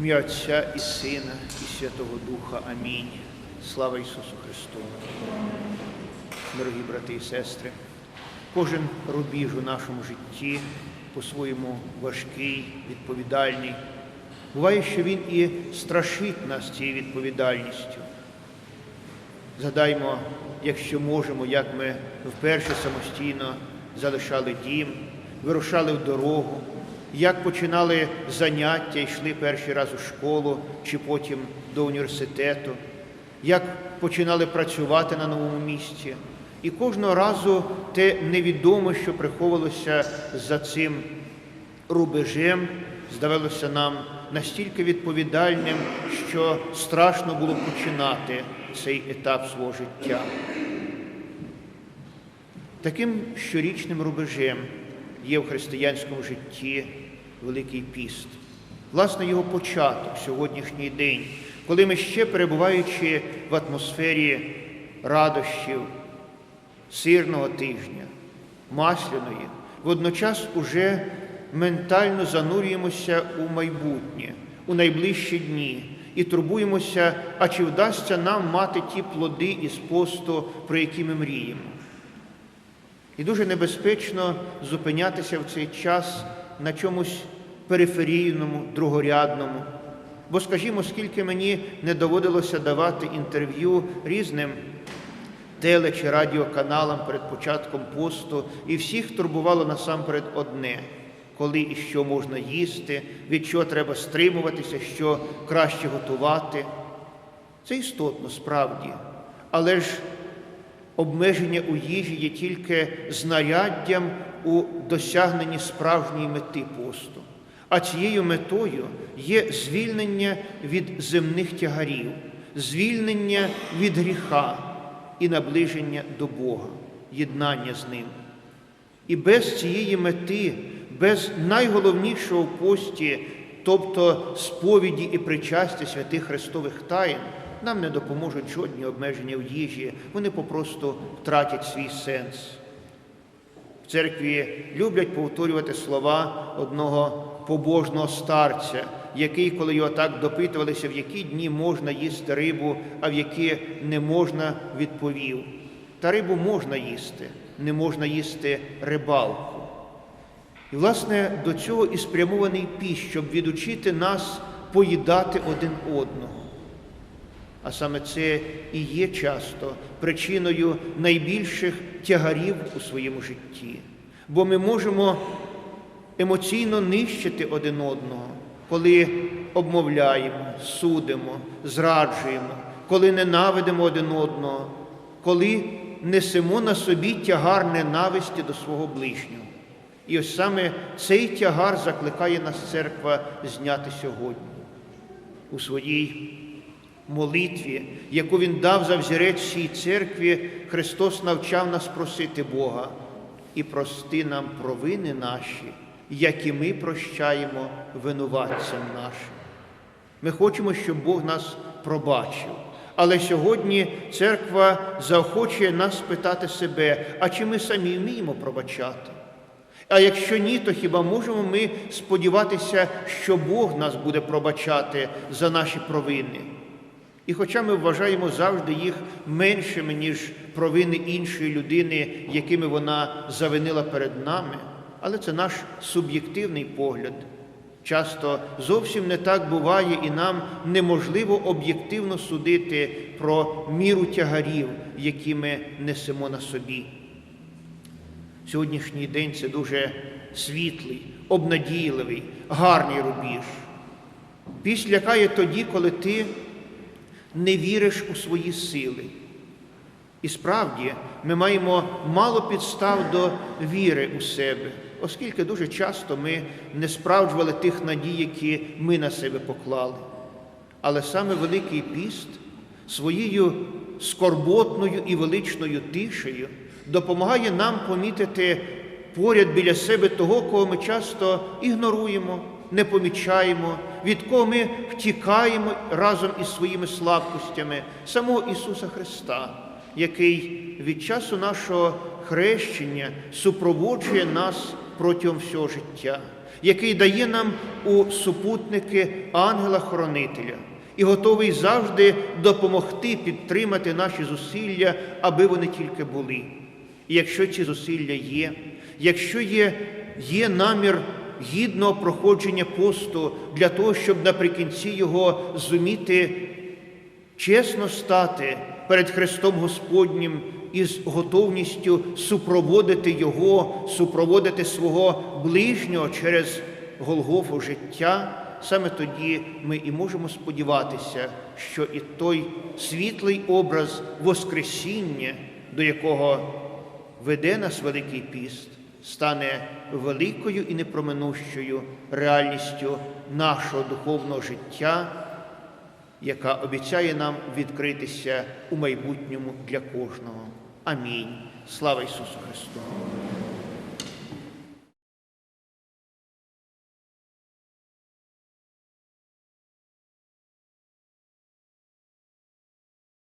Отця і Сина, і Святого Духа. Амінь. Слава Ісусу Христу. Дорогі брати і сестри, кожен рубіж у нашому житті по-своєму важкий, відповідальний. Буває, що він і страшить нас цією відповідальністю. Згадаймо, якщо можемо, як ми вперше самостійно залишали дім, вирушали в дорогу, як починали заняття, йшли перший раз у школу чи потім до університету, як починали працювати на новому місці. І кожного разу те невідоме, що приховувалося за цим рубежем, здавалося нам настільки відповідальним, що страшно було починати цей етап свого життя. Таким щорічним рубежем є в християнському житті Великий піст. Власне, його початок, сьогоднішній день, коли ми ще перебуваючи в атмосфері радощів, сирного тижня, масляної, водночас уже ментально занурюємося у майбутнє, у найближчі дні і турбуємося, а чи вдасться нам мати ті плоди із посту, про які ми мріємо. І дуже небезпечно зупинятися в цей час на чомусь периферійному, другорядному. Бо, скажімо, скільки мені не доводилося давати інтерв'ю різним теле чи радіоканалам перед початком посту, і всіх турбувало насамперед одне коли і що можна їсти, від чого треба стримуватися, що краще готувати. Це істотно справді, але ж обмеження у їжі є тільки знаряддям у досягненні справжньої мети посту. А цією метою є звільнення від земних тягарів, звільнення від гріха і наближення до Бога, єднання з Ним. І без цієї мети, без найголовнішого в пості, тобто сповіді і причастя святих Христових таїн, нам не допоможуть жодні обмеження в їжі, вони попросту втратять свій сенс. В церкві люблять повторювати слова одного побожного старця, який, коли його так допитувалися, в які дні можна їсти рибу, а в які не можна, відповів. Та рибу можна їсти, не можна їсти рибалку. І, власне, до цього і спрямований піст, щоб відучити нас поїдати один одного. А саме це і є часто причиною найбільших тягарів у своєму житті. Бо ми можемо емоційно нищити один одного, коли обмовляємо, судимо, зраджуємо, коли ненавидимо один одного, коли несемо на собі тягар ненависті до свого ближнього. І ось саме цей тягар закликає нас церква зняти сьогодні у своїй молитві, яку Він дав за взірець цій церкві, Христос навчав нас просити Бога і прости нам провини наші, як і ми прощаємо винуватцям нашим. Ми хочемо, щоб Бог нас пробачив. Але сьогодні церква заохочує нас питати себе, а чи ми самі вміємо пробачати? А якщо ні, то хіба можемо ми сподіватися, що Бог нас буде пробачати за наші провини? І хоча ми вважаємо завжди їх меншими, ніж провини іншої людини, якими вона завинила перед нами, але це наш суб'єктивний погляд. Часто зовсім не так буває, і нам неможливо об'єктивно судити про міру тягарів, які ми несемо на собі. Сьогоднішній день це дуже світлий, обнадійливий, гарний рубіж. Піс лякає тоді, коли ти не віриш у свої сили. І справді ми маємо мало підстав до віри у себе, оскільки дуже часто ми не справджували тих надій, які ми на себе поклали. Але саме Великий піст своєю скорботною і величною тишею допомагає нам помітити поряд біля себе того, кого ми часто ігноруємо, не помічаємо, від кого ми втікаємо разом із своїми слабкостями, самого Ісуса Христа, який від часу нашого хрещення супроводжує нас протягом всього життя, який дає нам у супутники ангела-хоронителя і готовий завжди допомогти підтримати наші зусилля, аби вони тільки були. І якщо ці зусилля є, якщо є, є намір гідного проходження посту для того, щоб наприкінці його зуміти чесно стати перед Христом Господнім із готовністю супроводити Його, супроводити свого ближнього через Голгофу життя, саме тоді ми і можемо сподіватися, що і той світлий образ Воскресіння, до якого веде нас Великий піст, стане великою і непроминущою реальністю нашого духовного життя яка обіцяє нам відкритися у майбутньому для кожного. Амінь. Слава Ісусу Христу!